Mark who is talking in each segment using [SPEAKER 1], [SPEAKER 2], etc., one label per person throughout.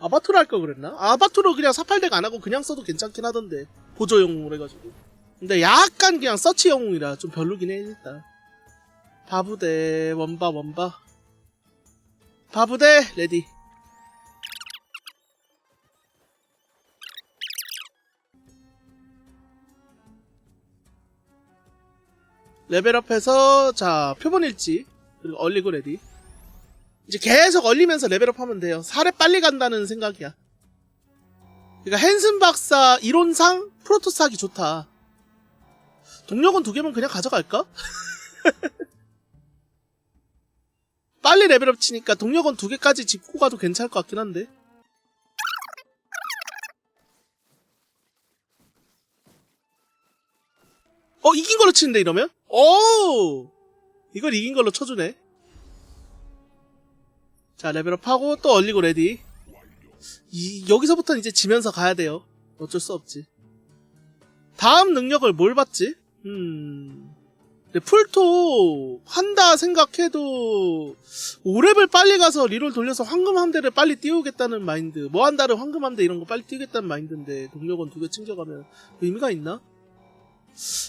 [SPEAKER 1] 아바투르 할걸 그랬나? 아바투르 그냥 48덱 안 하고 그냥 써도 괜찮긴 하던데. 보조 영웅을 해가지고. 근데 약간 그냥 서치 영웅이라 좀 별로긴 해, 일단. 바부대, 원바, 원바. 바부대, 레디. 레벨업해서, 자, 표본 일지. 그리고 얼리고 레디. 이제 계속 얼리면서 레벨업 하면 돼요. 살에 빨리 간다는 생각이야. 그러니까 헨슨 박사 이론상 프로토스 하기 좋다. 동력은 두 개면 그냥 가져갈까? 빨리 레벨업 치니까 동력은 두 개까지 짚고 가도 괜찮을 것 같긴 한데. 어, 이긴 걸로 치는데, 이러면? 오! 이걸 이긴 걸로 쳐주네. 자, 레벨업하고 또 얼리고 레디. 이, 여기서부터는 이제 지면서 가야 돼요. 어쩔 수 없지. 다음 능력을 뭘 받지? 음. 풀토 한다 생각해도 5렙을 빨리 가서 리롤 돌려서 황금 함대를 빨리 띄우겠다는 마인드 뭐 한다를 황금 함대 이런 거 빨리 띄우겠다는 마인드인데 동력은 두개 챙겨가면 의미가 있나?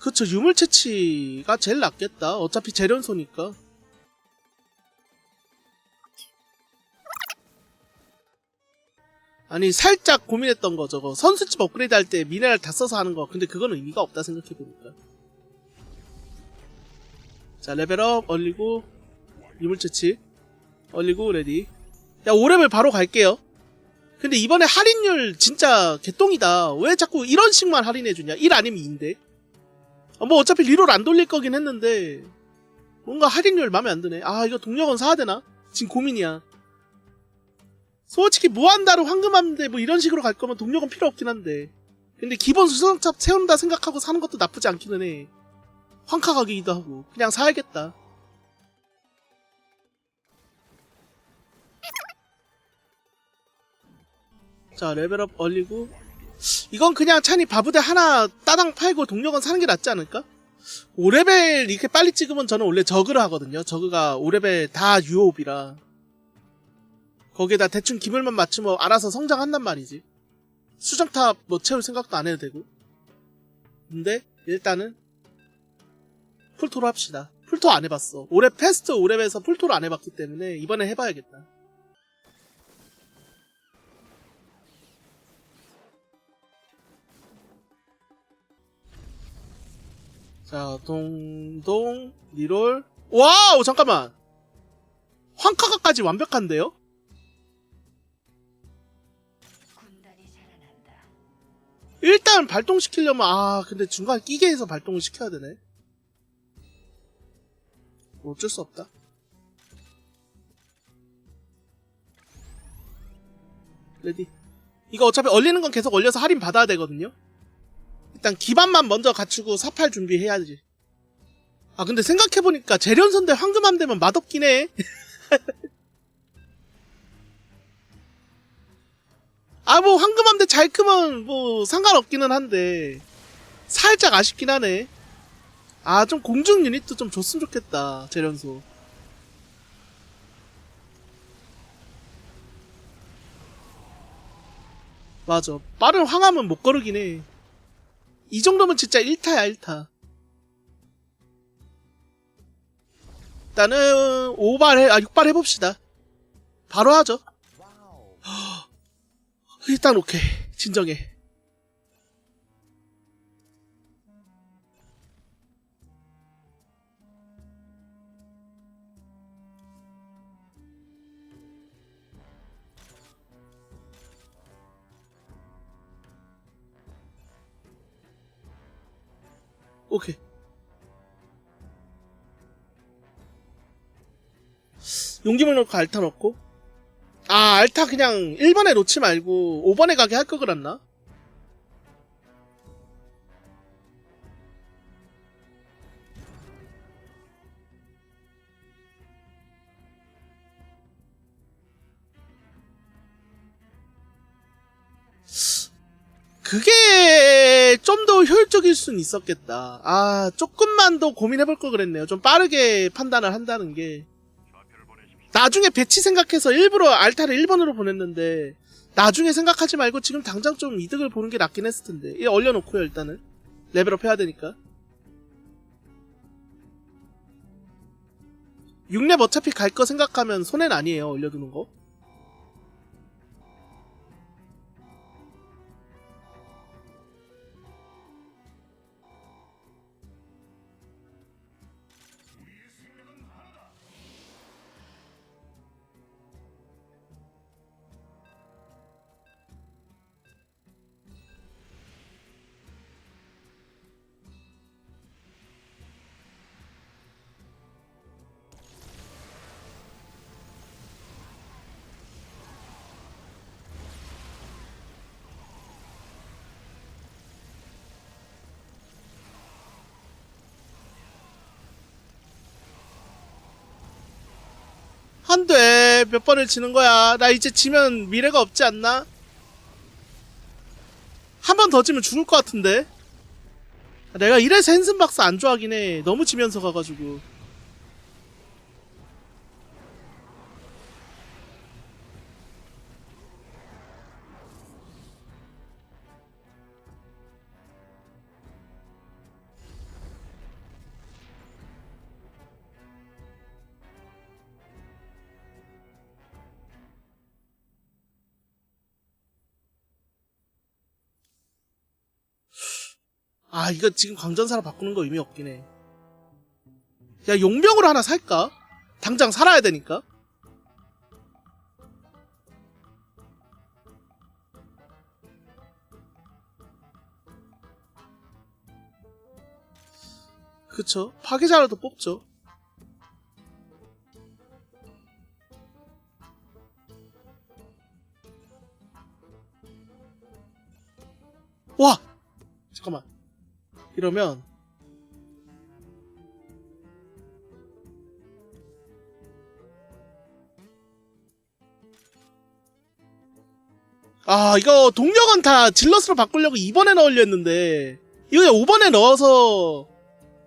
[SPEAKER 1] 그쵸 유물 채취가 제일 낫겠다 어차피 재련소니까 아니 살짝 고민했던 거 저거. 선수집 업그레이드 할 때 미네랄 다 써서 하는 거. 근데 그건 의미가 없다 생각해보니까. 자 레벨업 얼리고 유물 채취. 얼리고 레디. 야 5렙을 바로 갈게요. 근데 이번에 할인율 진짜 개똥이다. 왜 자꾸 이런 식만 할인해주냐? 1 아니면 2인데. 아, 뭐 어차피 리롤 안 돌릴 거긴 했는데. 뭔가 할인율 마음에 안 드네. 아 이거 동력은 사야 되나? 지금 고민이야 솔직히 무한다로 황금함대 뭐 이런 식으로 갈 거면 동력은 필요 없긴 한데. 근데 기본 수성탑 세운다 생각하고 사는 것도 나쁘지 않기는 해. 황카 가기기도 하고. 그냥 사야겠다. 자 레벨업 얼리고. 이건 그냥 찬이 바부대 하나 따당 팔고 동력은 사는 게 낫지 않을까? 5레벨 이렇게 빨리 찍으면 저는 원래 저그를 하거든요. 저그가 5레벨 다 유호흡이라 거기에다 대충 기물만 맞추면 알아서 성장한단 말이지. 수정탑 뭐 채울 생각도 안 해도 되고. 근데 일단은 풀토로 합시다. 풀토 안 해봤어. 올해 패스트 오랩에서 풀토를 안 해봤기 때문에 이번에 해봐야겠다. 자, 동동 리롤. 와우, 잠깐만. 황카가까지 완벽한데요? 일단 발동시키려면 아 근데 중간 끼게 해서 발동을 시켜야 되네. 어쩔 수 없다. 레디. 이거 어차피 얼리는 건 계속 얼려서 할인 받아야 되거든요. 일단 기반만 먼저 갖추고 사팔 준비해야지. 아 근데 생각해보니까 재련선대 황금함 되면 맛없긴 해 아, 뭐, 황금함대 잘 크면, 뭐, 상관없기는 한데, 살짝 아쉽긴 하네. 아, 좀 공중 유닛도 좀 줬으면 좋겠다, 재련소. 맞아. 빠른 황함은 못 거르긴 해. 이 정도면 진짜 1타야, 1타. 일단은, 5발 해, 아, 6발 해봅시다. 바로 하죠. 일단 오케이. 진정해. 오케이. 용기물 넣고 알타 넣고 아, 알타 그냥 1번에 놓지 말고 5번에 가게 할 거 그랬나? 그게 좀 더 효율적일 수는 있었겠다. 아, 조금만 더 고민해볼 걸 그랬네요. 좀 빠르게 판단을 한다는 게. 나중에 배치 생각해서 일부러 알타를 1번으로 보냈는데 나중에 생각하지 말고 지금 당장 좀 이득을 보는 게 낫긴 했을 텐데. 이 얼려놓고요 일단은. 레벨업 해야 되니까. 6렙 어차피 갈 거 생각하면 손해는 아니에요 올려두는 거 안 돼. 몇 번을 지는 거야. 나 이제 지면 미래가 없지 않나? 한 번 더 지면 죽을 것 같은데? 내가 이래서 핸슨박스 안 좋아하긴 해. 너무 지면서 가가지고. 아, 이거 지금 광전사로 바꾸는 거 의미 없긴 해. 야, 용병으로 하나 살까? 당장 살아야 되니까. 그쵸. 파괴자라도 뽑죠. 와! 잠깐만. 이러면 아 이거 동력은 다 질럿으로 바꾸려고 2번에 넣으려 했는데 이거 그냥 5번에 넣어서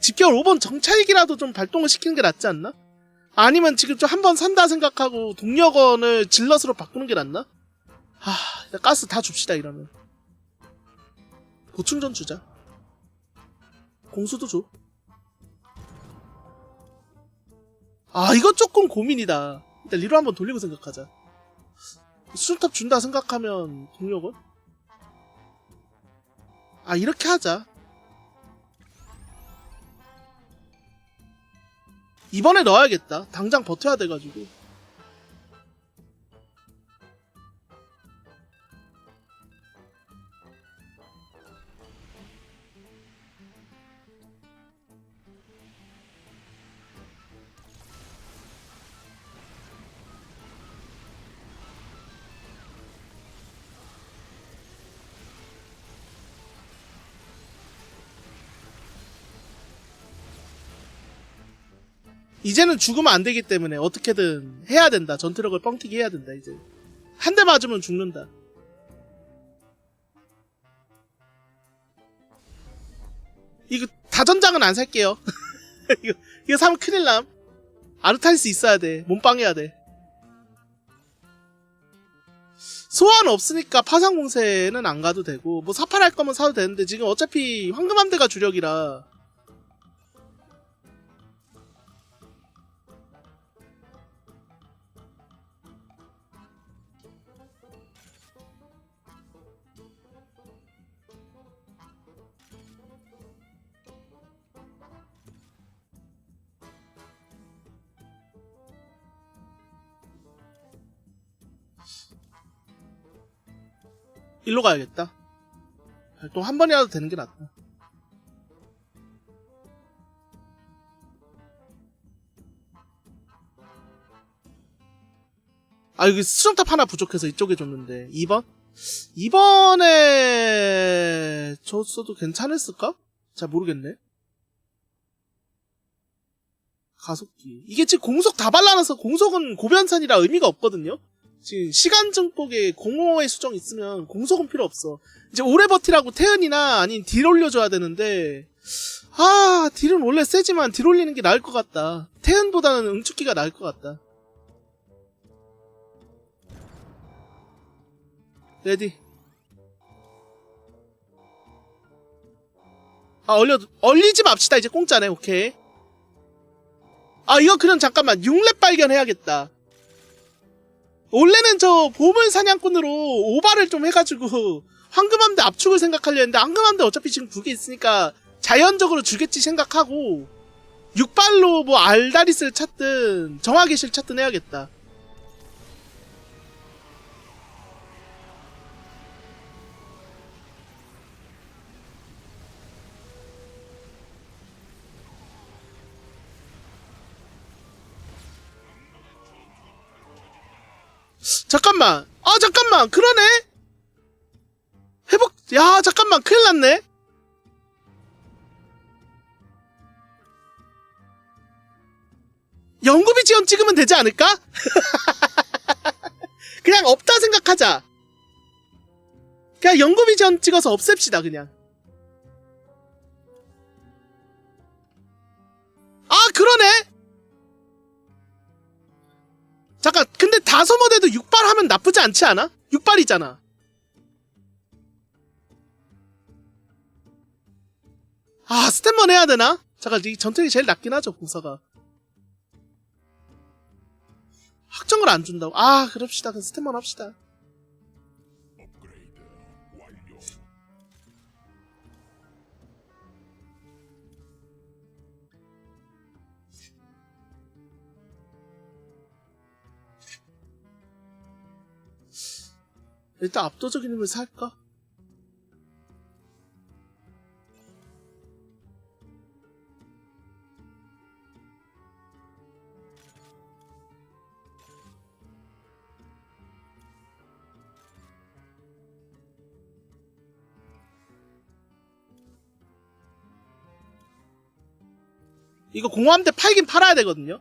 [SPEAKER 1] 집결 5번 정찰기라도 좀 발동을 시키는 게 낫지 않나? 아니면 지금 좀 한 번 산다 생각하고 동력원을 질럿으로 바꾸는 게 낫나? 아 일단 가스 다 줍시다 이러면 보충전 주자 공수도 줘. 아, 이거 조금 고민이다. 일단 리로 한번 돌리고 생각하자. 수준탑 준다 생각하면 동력은? 아, 이렇게 하자. 이번에 넣어야겠다. 당장 버텨야 돼가지고. 이제는 죽으면 안 되기 때문에 어떻게든 해야 된다. 전투력을 뻥튀기 해야 된다, 이제. 한 대 맞으면 죽는다. 이거 다전장은 안 살게요. 이거, 이거 사면 큰일 남. 아르타리스 있어야 돼. 몸빵해야 돼. 소환 없으니까 파상공세는 안 가도 되고, 뭐 사팔할 거면 사도 되는데, 지금 어차피 황금함대가 주력이라, 일로 가야겠다. 발동 한 번이라도 되는 게 낫다. 아, 여기 수정탑 하나 부족해서 이쪽에 줬는데. 2번? 2번에 줬어도 괜찮았을까? 잘 모르겠네. 가속기. 이게 지금 공속 다 발라놔서 공속은 고변산이라 의미가 없거든요? 시간 증폭에 공허의 수정 있으면 공속은 필요 없어. 이제 오래 버티라고 태은이나 아닌 딜 올려줘야 되는데 아 딜은 원래 세지만 딜 올리는 게 나을 것 같다. 태은보다는 응축기가 나을 것 같다. 레디. 아 얼려 얼리지 맙시다 이제 공짜네 오케이. 아 이거 그럼 잠깐만 6렙 발견해야겠다. 원래는 저 보물 사냥꾼으로 오바를 좀 해가지고 황금함대 압축을 생각하려 했는데 황금함대 어차피 지금 두개 있으니까 자연적으로 주겠지 생각하고 육발로 뭐 알다리스를 찾든 정화계실 찾든 해야겠다. 잠깐만. 아, 잠깐만. 그러네? 회복, 야, 잠깐만. 큰일 났네? 연구비 지원 찍으면 되지 않을까? 그냥 없다 생각하자. 그냥 연구비 지원 찍어서 없앱시다, 그냥. 아, 그러네? 잠깐, 근데 다소모대도 6발 하면 나쁘지 않지 않아? 6발이잖아. 아, 스탠만 해야 되나? 잠깐, 이 전투력이 제일 낮긴 하죠, 공사가. 확정을 안 준다고. 아, 그럽시다. 그럼 스탠만 합시다. 일단 압도적인 힘을 살까? 이거 공허함대 팔긴 팔아야 되거든요.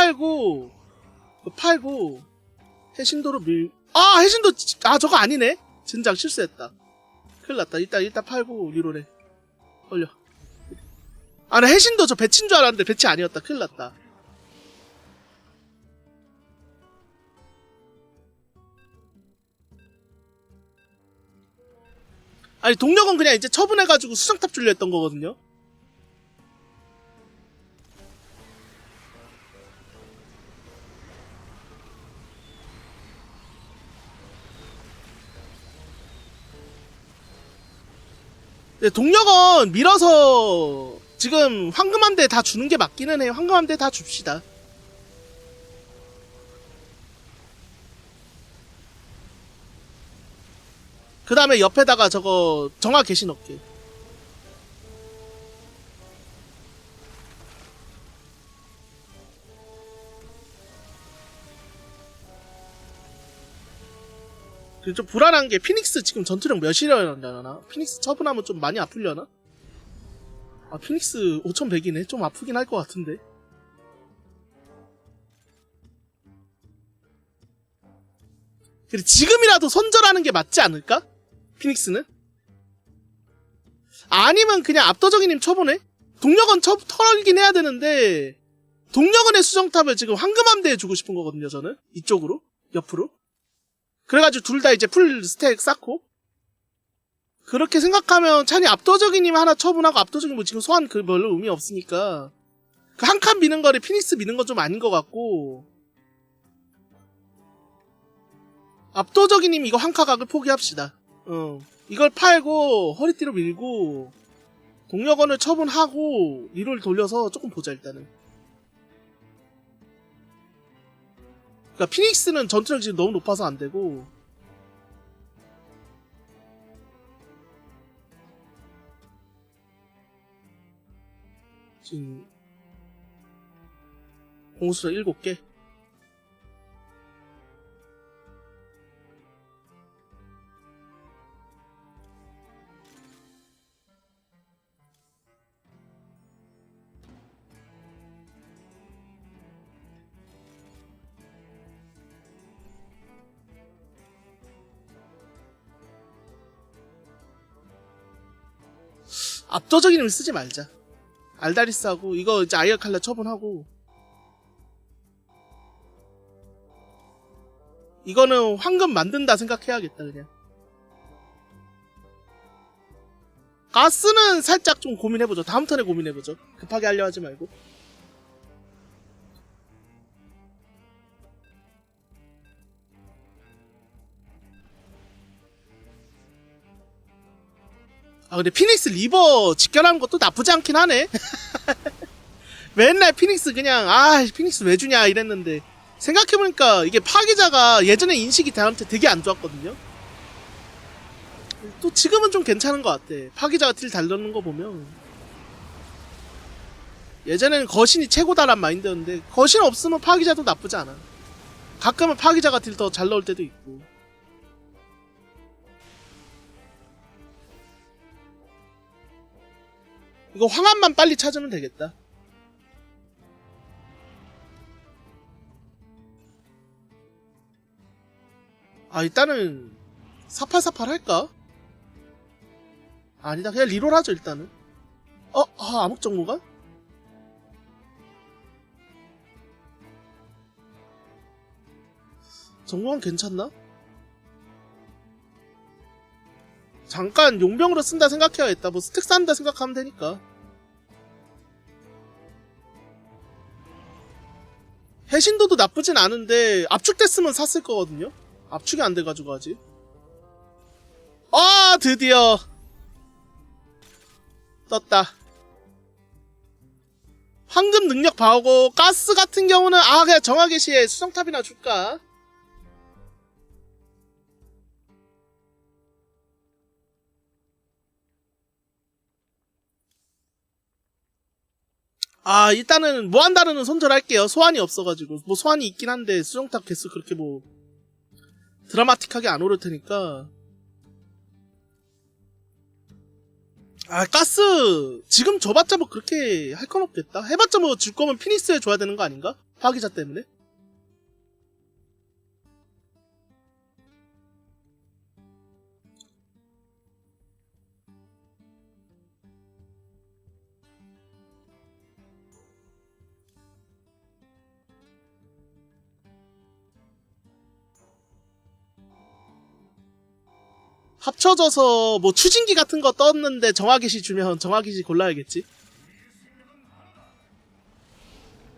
[SPEAKER 1] 팔고 팔고 해신도로 밀. 아 해신도 지- 아 저거 아니네. 진작 실수했다. 큰일 났다. 일단 일단 팔고 리로래. 올려. 아 나 해신도 저 배치인 줄 알았는데 배치 아니었다. 큰일 났다. 아니 동력은 그냥 이제 처분해가지고 수정탑 줄려 했던 거거든요. 동력은 밀어서 지금 황금함대 다 주는 게 맞기는 해요. 황금함대 다 줍시다. 그 다음에 옆에다가 저거 정화 개시 넣게. 좀 불안한 게 피닉스 지금 전투력 몇이려나? 피닉스 처분하면 좀 많이 아플려나? 아 피닉스 5100이네 좀 아프긴 할 것 같은데 그래 지금이라도 손절하는 게 맞지 않을까? 피닉스는? 아니면 그냥 압도적인 힘 쳐보네? 동력은 쳐, 털긴 해야 되는데 동력원의 수정탑을 지금 황금함대에 주고 싶은 거거든요 저는 이쪽으로 옆으로 그래가지고 둘 다 이제 풀 스택 쌓고 그렇게 생각하면 찬이 압도적인 힘 하나 처분하고 압도적인 뭐 지금 소환 그 별로 의미 없으니까 그 한 칸 미는 거를 피닉스 미는 건 좀 아닌 것 같고 압도적인 힘 이거 한 카각을 포기합시다. 어 이걸 팔고 허리띠로 밀고 동력원을 처분하고 리롤 돌려서 조금 보자 일단은. 그러니까 피닉스는 전투력 지금 너무 높아서 안 되고. 지금 공수력 7개 압도적인 힘을 쓰지 말자. 알다리스하고 이거 이제 아이어 칼라 처분하고. 이거는 황금 만든다 생각해야겠다 그냥. 가스는 살짝 좀 고민해보죠. 다음 턴에 고민해보죠. 급하게 하려 하지 말고 아 근데 피닉스 리버 직결하는 것도 나쁘지 않긴 하네. 맨날 피닉스 그냥 아 피닉스 왜 주냐 이랬는데 생각해보니까 이게 파괴자가 예전에 인식이 대한테 되게 안 좋았거든요. 또 지금은 좀 괜찮은 것 같아. 파괴자가 딜 달려는 거 보면. 예전에는 거신이 최고다란 마인드였는데 거신 없으면 파괴자도 나쁘지 않아. 가끔은 파괴자가 딜 더 잘 넣을 때도 있고 이거 황함만 빨리 찾으면 되겠다. 아 일단은 사팔사팔 할까? 아니다 그냥 리롤 하죠 일단은 어? 아 암흑 정보가? 정보는 괜찮나? 잠깐 용병으로 쓴다 생각해야겠다. 뭐 스택 쌓는다 생각하면 되니까. 해신도도 나쁘진 않은데 압축됐으면 샀을 거거든요. 압축이 안 돼가지고 아직. 아 드디어 떴다. 황금 능력 봐오고 가스 같은 경우는 아 그냥 정하게 시에 수정탑이나 줄까? 아 일단은 무한다르는 손절할게요. 소환이 없어가지고. 뭐 소환이 있긴 한데 수정탑 개수 그렇게 뭐 드라마틱하게 안 오를 테니까. 아 가스! 지금 줘봤자 뭐 그렇게 할 건 없겠다. 해봤자 뭐 줄 거면 피니스에 줘야 되는 거 아닌가? 파기자 때문에 합쳐져서 뭐 추진기 같은 거 떴는데 정화기시 주면 정화기시 골라야겠지.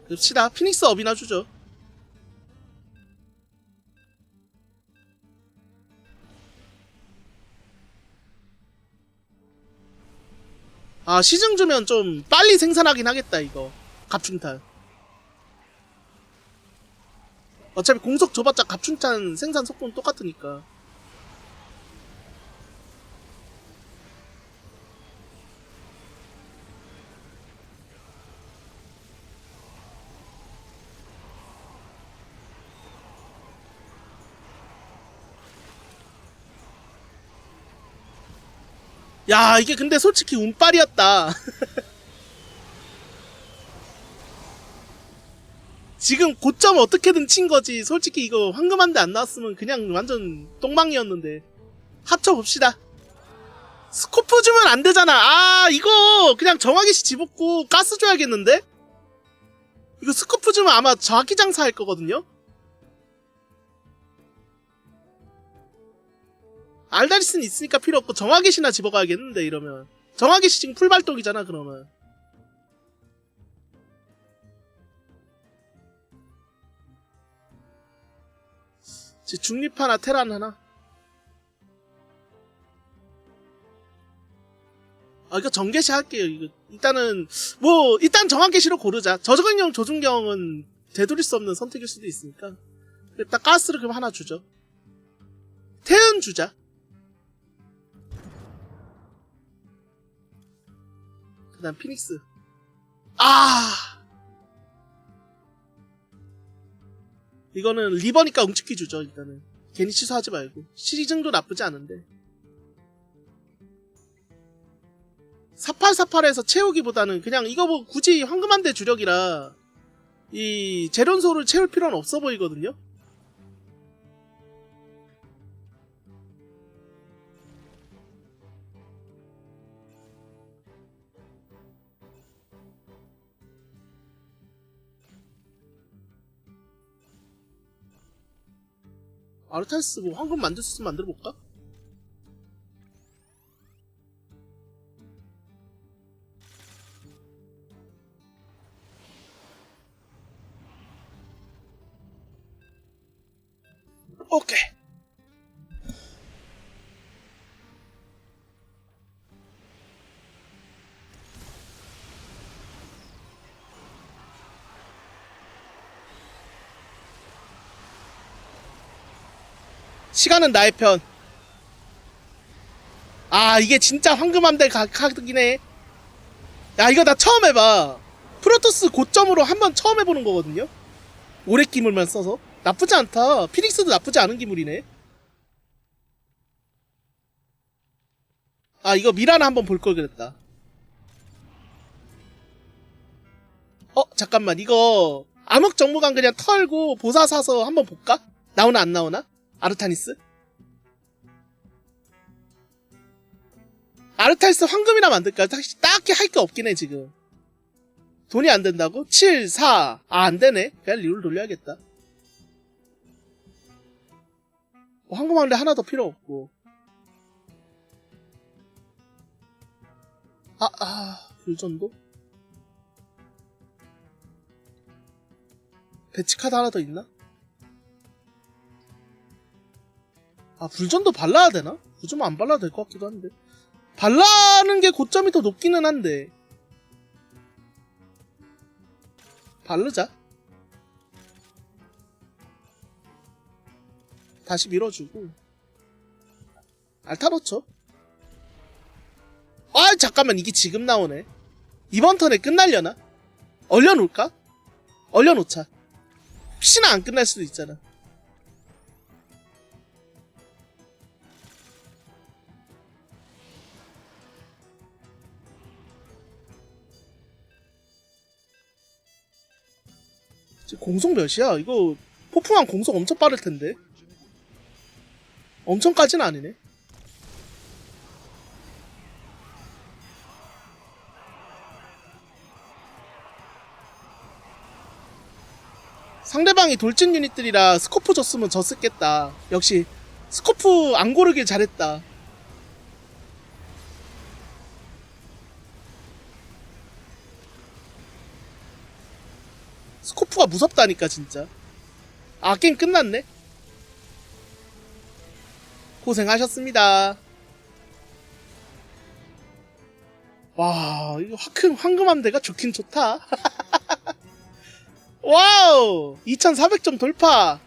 [SPEAKER 1] 봅시다. 피닉스 업이나 주죠. 아 시즌 주면 좀 빨리 생산하긴 하겠다 이거 갑충탄 어차피 공속 줘봤자 갑충탄 생산 속도는 똑같으니까 야 이게 근데 솔직히 운빨이었다. 지금 고점 어떻게든 친 거지. 솔직히 이거 황금 한대안 나왔으면 그냥 완전 똥망이었는데. 합쳐봅시다. 스코프 주면 안 되잖아. 아 이거 그냥 정화기씨 집었고 가스 줘야겠는데? 이거 스코프 주면 아마 정확히 장사할 거거든요 알다리스는 있으니까 필요 없고 정화기시나 집어가야겠는데 이러면. 정화기시 지금 풀발동이잖아 그러면. 지 중립 하나 테란 하나? 아 이거 정계시 할게요 이거. 일단은 뭐 일단 정화계시로 고르자. 저적응용 조준경은 되돌릴 수 없는 선택일 수도 있으니까. 일단 가스를 그럼 하나 주죠. 태연 주자 그 다음 피닉스. 아! 이거는 리버니까 움직기 주죠 일단은. 괜히 취소하지 말고. 시리즈도 나쁘지 않은데. 4848에서 채우기보다는 그냥 이거 뭐 굳이 황금 한대 주력이라 이 재련소를 채울 필요는 없어 보이거든요 아르타이스 뭐 황금 만들 수 있으면 만들어 볼까? 오케이. 시간은 나의 편. 아, 이게 진짜 황금함대 해. 야, 이거 나 처음 해봐. 프로토스 고점으로 한번 처음 해보는 거거든요? 오래 기물만 써서. 나쁘지 않다. 피닉스도 나쁘지 않은 기물이네. 아, 이거 미라나 한번 볼 걸 그랬다. 어, 잠깐만. 이거 암흑 정보관 그냥 털고 보사 사서 한번 볼까? 나오나 안 나오나? 아르타니스? 아르타니스 황금이나 만들까? 딱- 딱히 할 게 없긴 해, 지금. 돈이 안 된다고? 7, 4. 아, 안 되네. 그냥 리롤 돌려야겠다. 뭐 황금 황대 하나 더 필요 없고. 아, 아, 불전도? 배치카드 하나 더 있나? 아, 불전도 발라야 되나? 요즘 안 발라도 될 것 같기도 한데. 발라는 게 고점이 더 높기는 한데. 바르자. 다시 밀어주고. 알타 넣죠. 아, 잠깐만. 이게 지금 나오네. 이번 턴에 끝날려나? 얼려놓을까? 얼려놓자. 혹시나 안 끝날 수도 있잖아. 공속 몇이야? 이거 폭풍한 공속 엄청 빠를 텐데. 엄청까지는 아니네. 상대방이 돌진 유닛들이라 스코프 줬으면 졌었겠다. 역시 스코프 안 고르길 잘했다. 스코프가 무섭다니까 진짜. 아 게임 끝났네. 고생하셨습니다. 와 이거 화금 황금함대가 좋긴 좋다. 와우 2400점 돌파